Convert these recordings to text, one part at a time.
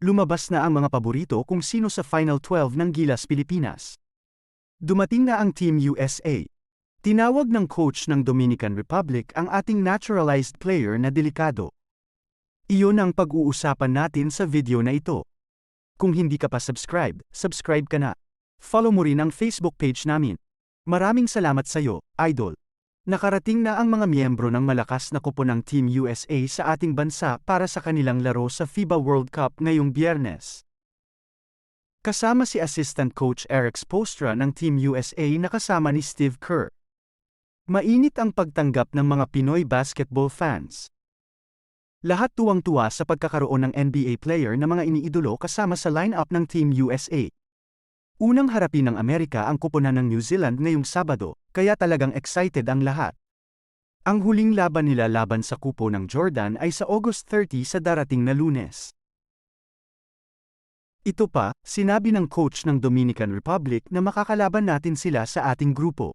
Lumabas na ang mga paborito kung sino sa Final 12 ng Gilas Pilipinas. Dumating na ang Team USA. Tinawag ng coach ng Dominican Republic ang ating naturalized player na delikado. Iyon ang pag-uusapan natin sa video na ito. Kung hindi ka pa subscribe, subscribe ka na. Follow mo rin ang Facebook page namin. Maraming salamat sa iyo, Idol. Nakarating na ang mga miyembro ng malakas na kupo ng Team USA sa ating bansa para sa kanilang laro sa FIBA World Cup ngayong biyernes. Kasama si Assistant Coach Eric Spostra ng Team USA na kasama ni Steve Kerr. Mainit ang pagtanggap ng mga Pinoy basketball fans. Lahat tuwang-tuwa sa pagkakaroon ng NBA player na mga iniidolo kasama sa lineup ng Team USA. Unang harapin ng Amerika ang kuponan ng New Zealand ngayong Sabado, kaya talagang excited ang lahat. Ang huling laban nila laban sa kupo ng Jordan ay sa August 30 sa darating na lunes. Ito pa, sinabi ng coach ng Dominican Republic na makakalaban natin sila sa ating grupo.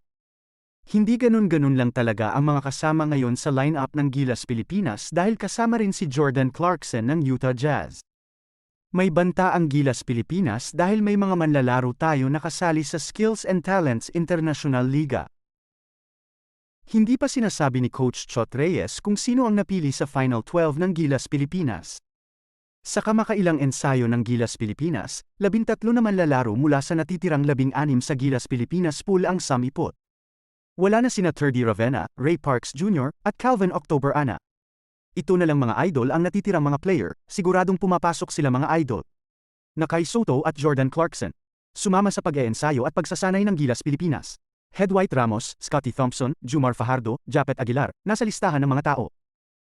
Hindi ganun-ganun lang talaga ang mga kasama ngayon sa lineup ng Gilas Pilipinas dahil kasama rin si Jordan Clarkson ng Utah Jazz. May banta ang Gilas Pilipinas dahil may mga manlalaro tayo nakasali sa Skills and Talents International Liga. Hindi pa sinasabi ni Coach Chot Reyes kung sino ang napili sa Final 12 ng Gilas Pilipinas. Sa kamakailang ensayo ng Gilas Pilipinas, labintatlo na manlalaro mula sa natitirang labing-anim sa Gilas Pilipinas pool ang samipot. Wala na sina Terdy Ravenna, Ray Parks Jr., at Calvin October Ana. Ito na lang mga idol ang natitirang mga player, siguradong pumapasok sila mga idol. Na Kai Soto at Jordan Clarkson. Sumama sa pag-eensayo at pagsasanay ng Gilas Pilipinas. Head White Ramos, Scotty Thompson, Jumar Fajardo, Japet Aguilar, nasa listahan ng mga tao.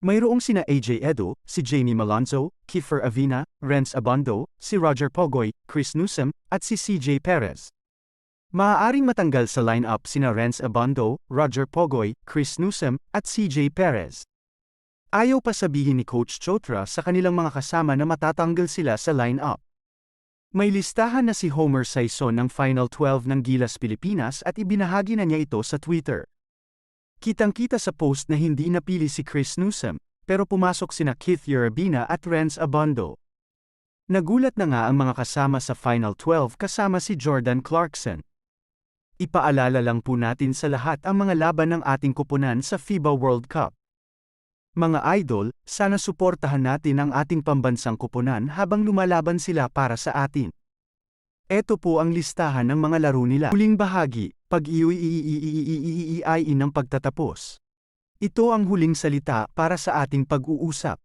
Mayroong sina AJ Edo, si Jamie Malonzo, Kiefer Avina, Renz Abondo, si Roger Pogoy, Chris Newsom, at si CJ Perez. Maaaring matanggal sa lineup sina Renz Abondo, Roger Pogoy, Chris Newsom, at CJ Perez. Ayaw pa sabihin ni Coach Chotra sa kanilang mga kasama na matatanggal sila sa lineup. May listahan na si Homer Saison ng Final 12 ng Gilas Pilipinas at ibinahagi na niya ito sa Twitter. Kitang-kita sa post na hindi napili si Chris Newsom, pero pumasok sina Keith Yerabina at Renz Abondo. Nagulat na nga ang mga kasama sa Final 12 kasama si Jordan Clarkson. Ipaalala lang po natin sa lahat ang mga laban ng ating kupunan sa FIBA World Cup. Mga idol, sana suportahan natin ang ating pambansang kupunan habang lumalaban sila para sa atin. Ito po ang listahan ng mga laro nila. Huling bahagi, pag-iuiiiiiiiin ng pagtatapos. Ito ang huling salita para sa ating pag-uusap.